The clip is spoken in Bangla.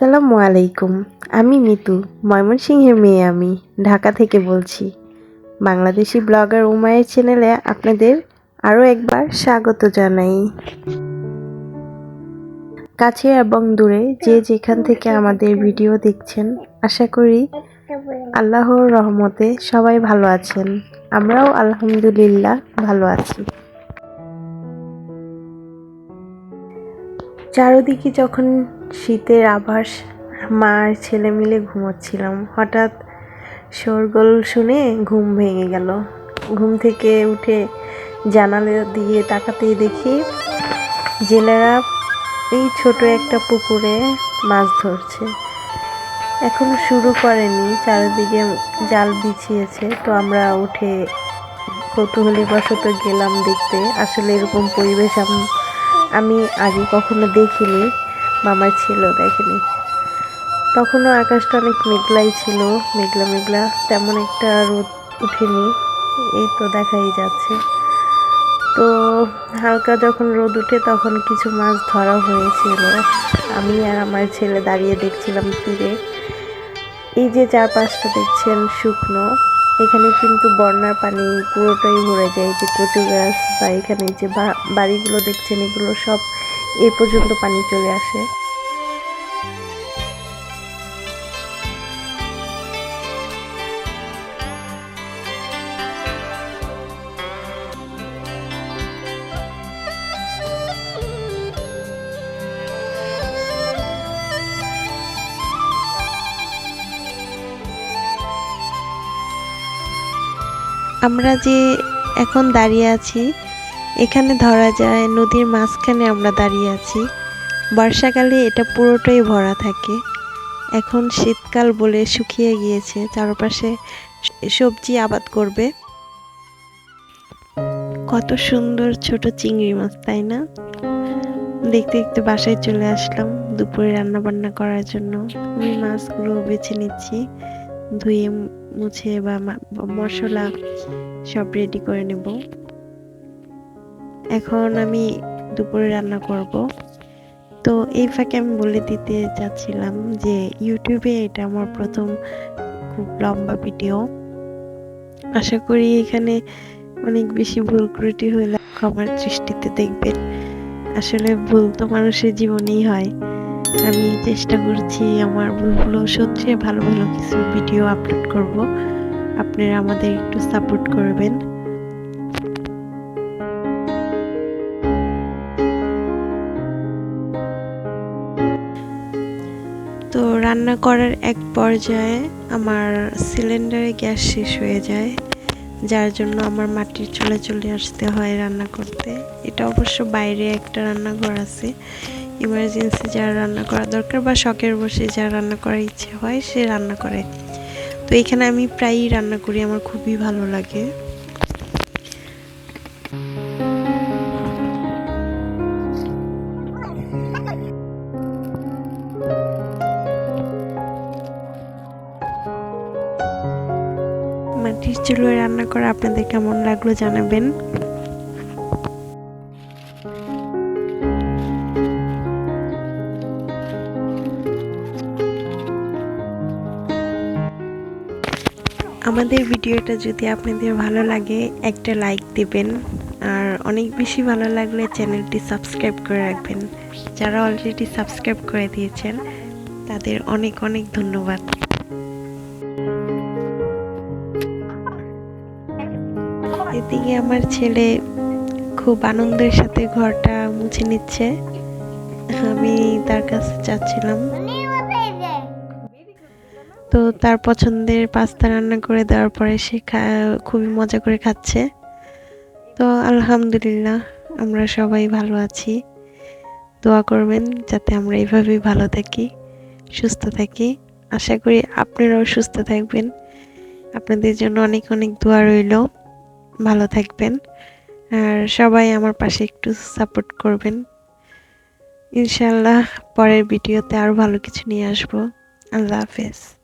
আসসালামু আলাইকুম। আমি মিতু, ময়মনসিংহের মেয়ে আমি, ঢাকা থেকে বলছি। বাংলাদেশি ব্লগার উমায়ের চ্যানেলে আপনাদের আরও একবার স্বাগত জানাই। কাছে এবং দূরে যে যেখান থেকে আমাদের ভিডিও দেখছেন, আশা করি আল্লাহর রহমতে সবাই ভালো আছেন। আমরাও আলহামদুলিল্লাহ ভালো আছি। চারদিকে যখন শীতের আভাস, মা আর ছেলে মিলে ঘুমোচ্ছিলাম। হঠাৎ শোরগোল শুনে ঘুম ভেঙে গেল। ঘুম থেকে উঠে জানালা দিয়ে তাকাতেই দেখি জেলেরা এই ছোট একটা পুকুরে মাছ ধরছে। এখনও শুরু করেনি, চারিদিকে জাল বিছিয়েছে। তো আমরা উঠে কৌতূহলী বশত গেলাম দেখতে। আসলে এরকম পরিবেশ আম- আমি আগে কখনো দেখিনি। মামার ছিল, দেখেনি। তখনও আকাশটা অনেক মেঘলাই ছিল, মেঘলা মেঘলা, তেমন একটা রোদ উঠেনি, এই তো দেখাই যাচ্ছে। তো হালকা যখন রোদ উঠে তখন কিছু মাছ ধরা হয়েছিল। আমি আর আমার ছেলে দাঁড়িয়ে দেখছিলাম তীরে। এই যে চারপাশটা দেখছেন শুকনো, এখানে কিন্তু বন্যার পানি পুরোটাই ভরে যায় যে কচু গাছ বা এখানে যে বাড়িগুলো দেখছেন, এগুলো সব এ পর্যন্ত পানি চলে আসে। আমরা যে এখন দাঁড়িয়ে আছি এখানে ধরা যায় নদীর মাঝখানে আমরা দাঁড়িয়ে আছি। বর্ষাকালে এটা পুরোটাই ভরা থাকে। এখন শীতকাল বলে শুকিয়ে গিয়েছে, চারপাশে সবজি আবাদ করবে। কত সুন্দর ছোট চিংড়ি মাছ, তাই না? দেখতে দেখতে বাসায় চলে আসলাম দুপুরে রান্না বান্না করার জন্য। আমি মাছগুলো বেছে নিচ্ছি, ধুয়ে মুছে বা মশলা সব রেডি করে নেব। এখন আমি দুপুরে রান্না করব। তো এই ফাঁকে আমি বলে দিতে চাচ্ছিলাম যে ইউটিউবে এটা আমার প্রথম খুব লম্বা ভিডিও। আশা করি এখানে অনেক বেশি ভুল ত্রুটি হলে ক্ষমার দৃষ্টিতে দেখবেন। আসলে ভুল তো মানুষের জীবনেই হয়। আমি চেষ্টা করছি আমার ভুলগুলো সত্যি ভালো ভালো কিছু ভিডিও আপলোড করব। আপনারা আমাদের একটু সাপোর্ট করবেন। তো রান্না করার এক পর্যায়ে আমার সিলিন্ডারে গ্যাস শেষ হয়ে যায়, যার জন্য আমার মাটির চুলে চলে আসতে হয় রান্না করতে। এটা অবশ্য বাইরে একটা রান্নাঘর আছে। ইমার্জেন্সি যার রান্না করা দরকার বা শখের বসে যার রান্না করার ইচ্ছে হয়, সে রান্না করে। তো এখানে আমি প্রায়ই রান্না করি, আমার খুবই ভালো লাগে। মাটির চুলোয় রান্না করা, আপনাদের কেমন লাগল জানাবেন। আমাদের ভিডিওটা যদি আপনাদের ভালো লাগে, একটা লাইক দিবেন। আর অনেক বেশি ভালো লাগলে চ্যানেলটি সাবস্ক্রাইব করে রাখবেন। যারা অলরেডি সাবস্ক্রাইব করে দিয়েছেন, তাদের অনেক অনেক ধন্যবাদ। এদিকে আমার ছেলে খুব আনন্দের সাথে ঘরটা মুছে নিচ্ছে। আমি তার কাছে যাচ্ছিলাম। তো তার পছন্দের পাস্তা রান্না করে দেওয়ার পরে সে খুবই মজা করে খাচ্ছে। তো আলহামদুলিল্লাহ, আমরা সবাই ভালো আছি। দোয়া করবেন যাতে আমরা এইভাবেই ভালো থাকি, সুস্থ থাকি। আশা করি আপনারাও সুস্থ থাকবেন। আপনাদের জন্য অনেক অনেক দোয়া রইল। ভালো থাকবেন। আর সবাই আমার পাশে একটু সাপোর্ট করবেন। ইনশাল্লাহ পরের ভিডিওতে আরও ভালো কিছু নিয়ে আসব। আল্লাহ হাফেজ।